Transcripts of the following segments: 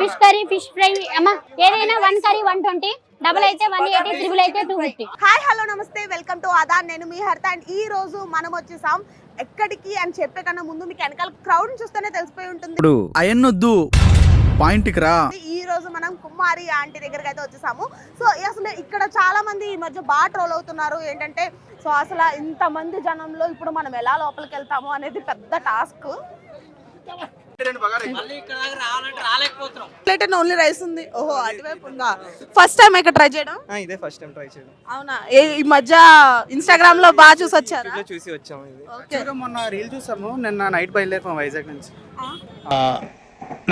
Fish curry fish fry అమ్మ ఏదైనా one curry one twenty. Double అయితే వన్ ఎయిటీ త్రిబుల్ అయితే టూ ఫిఫ్టీ. హాయ్ హలో నమస్తే. Welcome to అదా నేను మీ హర్త. అండ్ ఈ రోజు మనం వచ్చేసాం ఎక్కడికి అని చెప్పే కన్నా ముందు మీకు వెనకాల క్రౌడ్ చూస్తేనే తెలిసిపోయి ఉంటుంది. ఇప్పుడు అయన్నొద్దు పాయింట్కి రా. ఈ రోజు మనం కుమారి ఆంటీ దగ్గరికి అయితే వచ్చేసాము. సో అసలు ఇక్కడ చాలా మంది ఈ మధ్య బాగా ట్రోల్ అవుతున్నారు. ఏంటంటే సో అసలు ఇంత మంది జనంలో ఇప్పుడు మనం ఎలా లోపలికి వెళ్తాము అనేది పెద్ద task plate and only rice ఉంది. ఓహో అటువైపు ఉందా? ఫస్ట్ టైం ఇక్కడ ట్రై చేయడం? ఆ, ఇదే ఫస్ట్ టైం ట్రై చేయడం. అవునా? ఏ- ఈ మధ్య ఇన్స్టాగ్రామ్లో బాగా చూసి వచ్చారా? చూసి వచ్చాము మొన్న రీల్ చూసాము నిన్న నైట్ బయలుదేరిపోయాం వైజాగ్ నుంచి.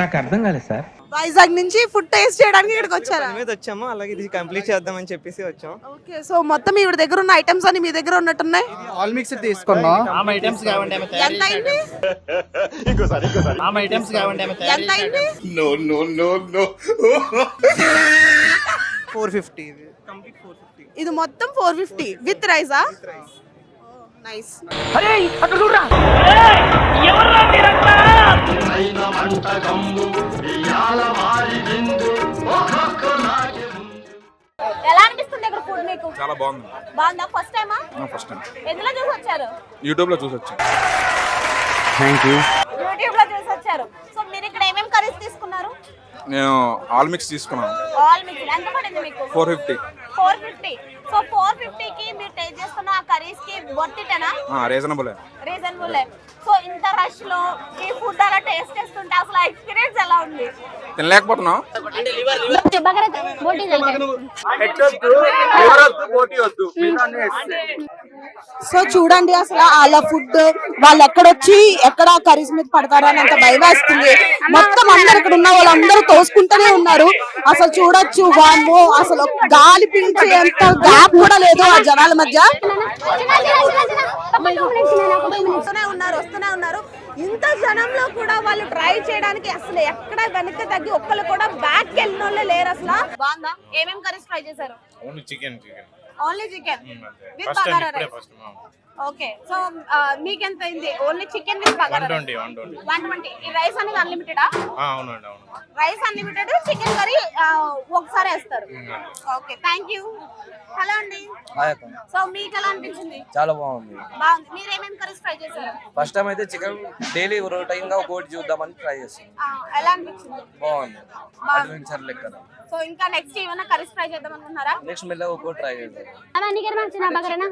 నాకు అర్థం కాలేదు సార్. వైజాగ్ నుంచి ఫుడ్ టేస్ట్ చేయడానికి ఇక్కడికి వచ్చారా? మీద వచ్చాము అలాగే ఇది కంప్లీట్ చేద్దామని చెప్పేసి వచ్చాం ఓకే సో మొత్తం ఈవిడ దగ్గర ఉన్న ఐటమ్స్ అన్ని మీ దగ్గర ఉన్నట్టున్నాయి? ఆల్ మిక్స్ తీసుకున్నాం. ఐటమ్స్ కావండి ఆమె ఎంత అయింది? ఆమె ఐటమ్స్ కావండి ఆమె ఎంత అయింది? ఫోర్ ఫిఫ్టీ ఇది. కంప్లీట్ ఫోర్ ఫిఫ్టీ ఇది మొత్తం ఫోర్ ఫిఫ్టీ విత్ రైసా నైస్ ఎలా అనిపిస్తుంది ఇక్కడ ఫుడ్ మీకు? చాలా బాగుంది. బాగుందా? ఫస్ట్ టైమా ఫస్ట్ టైం ఎందులో చూసి వచ్చారు? యూట్యూబ్లో చూసి వచ్చాను థ్యాంక్ యూ యూట్యూబ్లో చూసి వచ్చారు. సో మీరు ఇక్కడ ఏమేమి కర్రీస్ తీసుకున్నారు? నేను ఆల్ మిక్స్ తీసుకున్నాను. ఆల్ మిక్స్ ఎంత పడింది మీకు? Four fifty four fifty so ఫోర్కి మీరు టేస్ట్ చేస్తున్న ఆ కర్రీస్కి వర్తిటనా రీజనబుల్ రీజనబుల్ సో ఇంత రష్లో ఈ ఫుడ్ అలా టేస్ట్ చేస్తుంటే అసలు ఎక్స్పీరియన్స్ ఎలా ఉంది తినలేకపోతున్నాం బగర బోటీ సో చూడండి అసలు వాళ్ళ ఫుడ్ వాళ్ళు ఎక్కడొచ్చి ఎక్కడ కర్రీస్ మీద పడతారు అని అంత భయం వేస్తుంది. మొత్తం అందరు ఇక్కడ ఉన్న వాళ్ళందరూ తోసుకుంటూనే ఉన్నారు. అసలు చూడొచ్చు వాము అసలు గాలి పీల్చేంత గ్యాప్ కూడా లేదు ఆ జనాల మధ్య. వస్తూనే ఉన్నారు వస్తూనే ఉన్నారు. ఇంత జనంలో కూడా వాళ్ళు ట్రై చేయడానికి అసలు ఎక్కడ వెనక్కి తగ్గి ఒక్కరు కూడా బ్యాక్ వెళ్ళిన వాళ్ళే లేరు అసలు. బాగుందా? ఏమేం కర్రీస్ ట్రై చేశారు? Chicken chicken only chicken with first time bagara ఇప్పుడే రైస్ ఫస్ట్ ఓకే. సో మీకు ఎంత అయింది only chicken with bagara one twenty one twenty one twenty ఈ రైస్ అనేది అన్లిమిటెడా? అవునండి అవును. రైస్ అన్లిమిటెడ్ చికెన్ కర్రీ ఒకసారి వేస్తారు. Okay thank you. హలో అండి. సో మీకు ఎలా అనిపించింది? చాలా బాగుంది. బాగుంది. మీరు ఏమేమి కర్రీస్ ట్రై చేశారు? ఫస్ట్ టైం అయితే చికెన్ డైలీ రొటీన్గా ఒకటి చూద్దామని ట్రై చేస్తాం ఆ, ఎలా అనిపించింది? బాగుంది. అడ్వెంచర్ లెక్క. సో ఇంకా నెక్స్ట్ ఏమైనా కర్రీస్ ట్రై చేద్దాం అనుకుంటున్నారా నెక్స్ట్ మెల్లగా ఒక్కో ట్రై చేద్దాం. అమ్మ చిన్న బగరనా?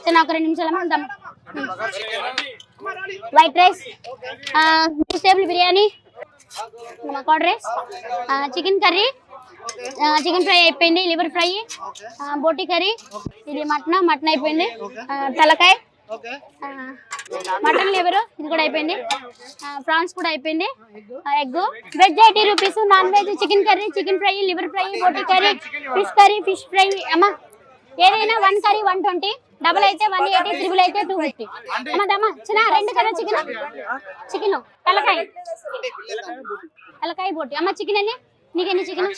చిన్న ఒక రెండు నిమిషాలు ఉంటాం white rice vegetable biryani curd rice chicken curry chicken fry అయిపోయింది లివర్ ఫ్రై బోటి కర్రీ ఇది మటన్ మటన్ అయిపోయింది తలకాయ మటన్ లివర్ ఇది కూడా అయిపోయింది ప్రాన్స్ కూడా అయిపోయింది egg veg eighty rupees non veg chicken curry chicken fry liver fry బోటి curry fish curry fish fry అమ్మా ఏదైనా one curry one twenty double అయితే వన్ ఎయిటీ త్రిబుల్ అయితే టూ ఫిఫ్టీ అమ్మదమ్మ చిన్న రెండు కదా చికెన్ చికెన్ తలకాయ. తలకాయ బోటి. అమ్మ చికెన్ ఎన్ని? నీకెన్ని చికెన్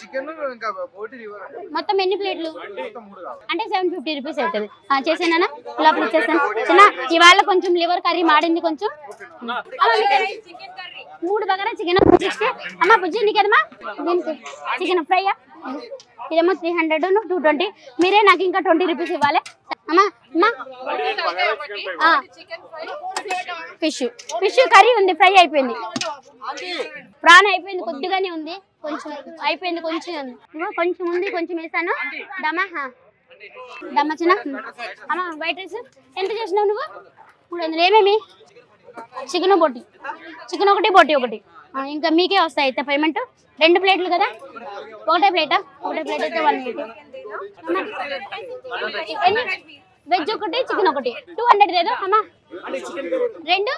మొత్తం ఎన్ని ప్లేట్లు? అంటే సెవెన్ ఫిఫ్టీ రూపీస్ అవుతుంది. ఆ, చేసేనా లోపల ఇచ్చేస్తాను. చిన్న ఇవాళ కొంచెం లివర్ కర్రీ మాడింది కొంచెం? మూడు బగర చికెన్ సిక్స్టీ. అమ్మ బుజ్జి నీకేదమ్మా దీనికి. చికెన్ ఫ్రైయా ఇదేమో త్రీ హండ్రెడ్ టూ ట్వంటీ మీరే నాకు ఇంకా ట్వంటీ రూపీస్ ఇవ్వాలి. అమ్మా అమ్మా. ఫిష్ ఫిష్ కర్రీ ఉంది ఫ్రై అయిపోయింది. ప్రాన్ అయిపోయింది కొద్దిగానే ఉంది. కొంచెం అయిపోయింది కొంచెం ఉంది. కొంచెం ఉంది కొంచెం వేసాను. దమా హా. దమ్మ చిన్న. అమ్మ వైట్ రైస్ ఎంత చేసినావు నువ్వు? మూడు వందలు. ఏమేమి? చికెన్ బొట్టి. చికెన్ ఒకటి బొట్టి ఒకటి. ఇంకా మీకే వస్తాయి అయితే పేమెంట్ రెండు ప్లేట్లు కదా? ఒకటే ప్లేటా? ఒకటే ప్లేట్ అయితే వన్ ప్లేట్ వెజ్ ఒకటి చికెన్ ఒకటి. టూ హండ్రెడ్ ఏదో అమ్మా. రెండు?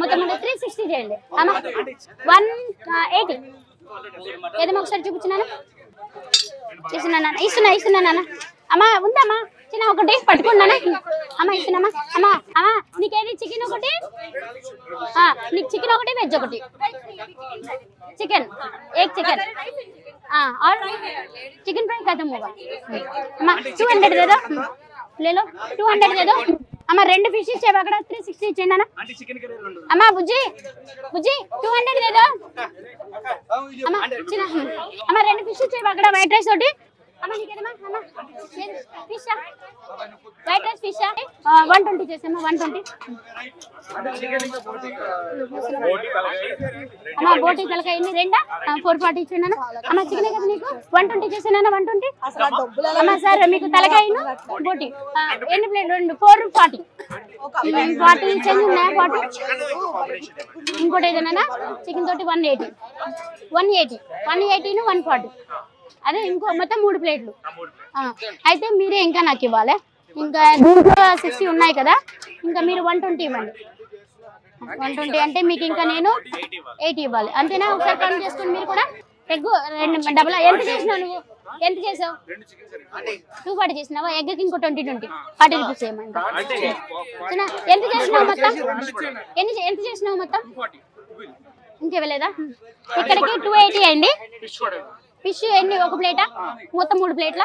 మొత్తం త్రీ సిక్స్టీ చేయండి. అమ్మా. వన్ ఎయిటీ ఏదమ్మా ఒకసారి చూపించినాను ఇస్తున్నా నాన్న. ఇస్తున్నా ఇస్తున్నా నాన్న. అమ్మా ఉందమ్మా. చిన్న ఒకటి పట్టుకున్నానా అమ్మ ఇస్తున్నామా అమ్మా అమ్మా నీకేది చికెన్ ఒకటి ఆ, నీకు చికెన్ ఒకటి వెజ్ ఒకటి चिकन एक चिकन हाँ और चिकन फ्राई खत्म होगा అమ్మా టూ హండ్రెడ్ దేదో ले लो టూ హండ్రెడ్ దేదో అమ్మ రెండు ఫిష్ ఇచ్చేవి అక్కడ త్రీ సిక్స్టీ ఇచ్చేయండి అన్న అమ్మా బుజ్జి బుజ్జి టూ హండ్రెడ్ దేదో అమ్మ చిన్న అమ్మ రెండు ఫిష్ ఇచ్చేవి అక్కడ వైట్ రైస్ తోటి అమ్మ అమ్మ fish white rice fish one twenty చేసా వన్ ట్వంటీ అమ్మ బోటి తలకాయ ఎన్ని రెండా? ఫోర్ ఫార్టీ ఇచ్చాను అమ్మ చికెన్ కదా నీకు? వన్ ట్వంటీ చేసాను వన్ ట్వంటీ అమ్మ సార్ మీకు తలకాయను బోటి. ఎన్ని ప్లేట్ రెండు ఫోర్ ఫార్టీ ఫార్టీ చేంజ్ ఉన్నాయా ఫార్టీ ఇంకోటి ఏదైనా చికెన్ తోటి one eighty one eighty one eighteen one forty అదే ఇంకో మొత్తం మూడు ప్లేట్లు. అయితే మీరే ఇంకా నాకు ఇవ్వాలి. ఇంకా దీంట్లో సిక్స్టీ ఉన్నాయి కదా ఇంకా మీరు వన్ ట్వంటీ ఇవ్వండి. వన్ ట్వంటీ అంటే మీకు ఇంకా నేను ఎయిటీ ఇవ్వాలి. అంతేనా? ఒకసారి కౌంట్ చేసుకోండి మీరు కూడా ఎగ్ రెండు డబల్ ఎంత చేసినావు నువ్వు? ఎంత చేసావు? టూ ఫార్టీ చేసినావా? ఎగ్కి ఇంకో ట్వంటీ ట్వంటీ ఫార్టీ రూపీస్ చిన్న, ఎంత చేసినావు మొత్తం? ఎన్ని ఎంత చేసినావు మొత్తం? ఇంకేవలేదా ఇక్కడికి టూ ఎయిటీ అయింది. ఫిష్ ఎన్ని? ఒక ప్లేటా? మొత్తం మూడు ప్లేట్ల?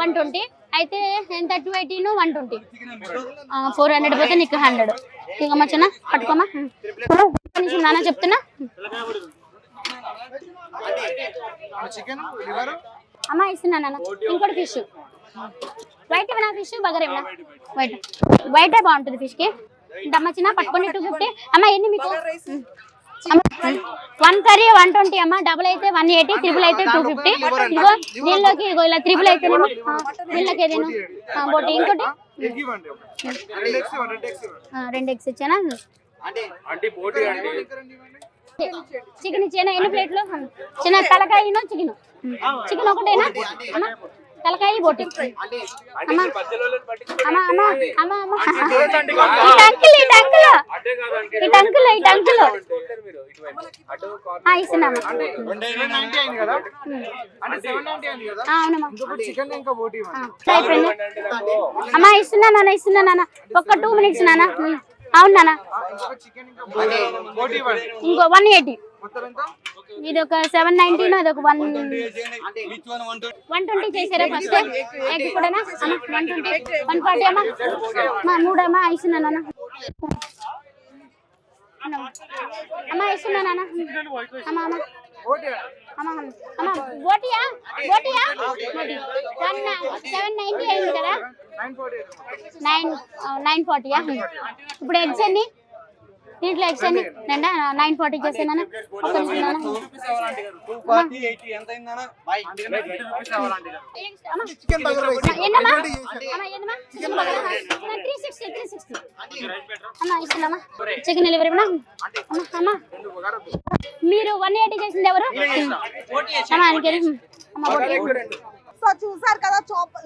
One twenty. అయితే ఎంత? టూ ఎయిటీను వన్ ట్వంటీ. ఫోర్ హండ్రెడ్ పోతే నీకు హండ్రెడ్. ఇక మచ్చనా పట్టుకోమా? నిమిషం నాన్న చెప్తున్నా. అమ్మ ఇస్తున్నా నాన్న. ఇంకోటి ఫిష్. వైట్ ఇవ్వనా ఫిష్? బగర్ ఇవ్వనా వైట్ వైటే బాగుంటుంది ఫిష్కి అమ్మ చిన్న పట్టుకోండి టూ ఫిఫ్టీ. అమ్మ ఎన్ని మీకు? వన్ కర్రీ వన్ ట్వంటీ అమ్మ. డబుల్ అయితే వన్ ఎయిటీ త్రిబుల్ అయితే టూ ఫిఫ్టీ ఇదిగో దీనిలోకి ఇదిగో ఇలా త్రిబుల్ అయితేనేమో ఆ, దీనిలోకి ఏదేను బోటి ఇంకోటి. రెండు ఎగ్స్ ఇచ్చానా? చికెన్ ఇచ్చానా? ఎన్ని ప్లేట్లు చిన్న తలకాయను చికెన్. చికెన్ ఒకటేనా? అమ్మ? తలకాయ బోటి అమ్మ. అమ్మ అమ్మ అమ్మ అమ్మ. ఇస్తున్నాము అయిపోయింది ఇస్తున్నా నాన్న ఇస్తున్నా నాన్న. ఒక్క టూ మినిట్స్ నాన్న. ఉమ్. అవును నాన్న. ఇంకా బోటి ఇవ్వండి. ఇంకో వన్ ఎయిటీ ఇది ఒక సెవెన్ నైన్టీన్ అది. ఒక వన్ వన్ ట్వంటీ చేసారా ఫస్ట్ ఎగ్ కూడానా అమ్మ వన్ ట్వంటీ వన్ ఫార్టీ అమ్మా? అమ్మా మూడమ్మా ఇస్తున్నా నాన్న. అమ్మ ఇస్తున్నా నాన్న. అమ్మ అమ్మ. సెవెన్ నైన్టీ అయింది కదా? నైన్ నైన్ ఫార్టీయా ఇప్పుడు ఎగ్స్ ఎన్ని? దీంట్లో ఎన్ని నిండా? నైన్ ఫార్టీ చేసాను ఒక? చికెన్ బగారా? చిన్న 360, 360. అమ్మ, ఇస్తున్నామా? Chicken delivery? అమ్మ. మీరు వన్ ఎయిటీ చేసింది ఎవరు? అమ్మ ఆయనకి అమ్మ ఒకటి. సో చూసారు కదా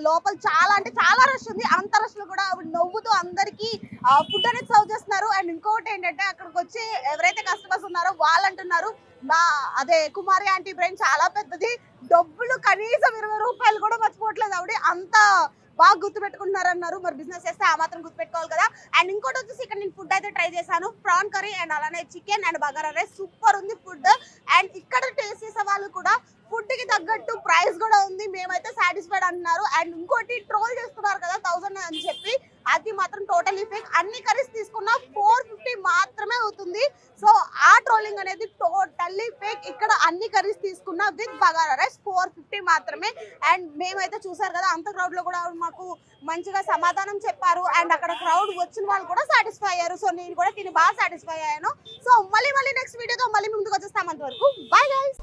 లోపల చాలా అంటే చాలా రష్ ఉంది. అంత రష్లో కూడా నవ్వుతూ అందరికి ఫుడ్ అనేది సర్వ్ చేస్తున్నారు. అండ్ ఇంకొకటి ఏంటంటే అక్కడికి వచ్చి ఎవరైతే కస్టమర్స్ ఉన్నారో వాళ్ళు అంటున్నారు మా అదే కుమారి ఆంటీ బ్రెయిన్ చాలా పెద్దది. డబ్బులు కనీసం ఇరవై రూపాయలు కూడా మర్చిపోవట్లేదు ఆవిడ. అంత బాగా గుర్తు పెట్టుకుంటున్నారు అన్నారు మరి బిజినెస్ చేస్తే ఆ మాత్రం గుర్తు పెట్టుకోవాలి కదా. అండ్ ఇంకోటి వచ్చేసి ఇక్కడ నేను ఫుడ్ అయితే ట్రై చేశాను. ప్రాన్ కర్రీ అండ్ అలానే chicken and bagara rice super ఉంది ఫుడ్ అండ్ ఇక్కడ టేస్ట్ చేసే వాళ్ళు కూడా ఫుడ్కి తగ్గట్టు ప్రైస్ కూడా ఉంది. మేమైతే సాటిస్ఫైడ్ అంటున్నారు. అండ్ ఇంకోటి ట్రోల్ చేస్తున్నారు కదా థౌసండ్ అని చెప్పి. అది మాత్రం టోటలీ ఫేక్ అన్ని కర్రీస్ తీసుకున్న ఫోర్ ఫిఫ్టీ మాత్రమే అవుతుంది. సో ఆ ట్రోలింగ్ అనేది టోటల్లీ ఫేక్ ఇక్కడ అన్ని కర్రీస్ తీసుకున్న with bagara rice four fifty మాత్రమే. అండ్ మేమైతే చూసారు కదా అంత క్రౌడ్లో కూడా మాకు మంచిగా సమాధానం చెప్పారు. అండ్ అక్కడ క్రౌడ్ వచ్చిన వాళ్ళు కూడా సాటిస్ఫై అయ్యారు. సో నేను కూడా తిని బాగా సాటిస్ఫై అయ్యాను. సో మళ్ళీ మళ్ళీ నెక్స్ట్ వీడియోతో మళ్ళీ ముందుకు వచ్చేస్తాం అంతవరకు. Bye guys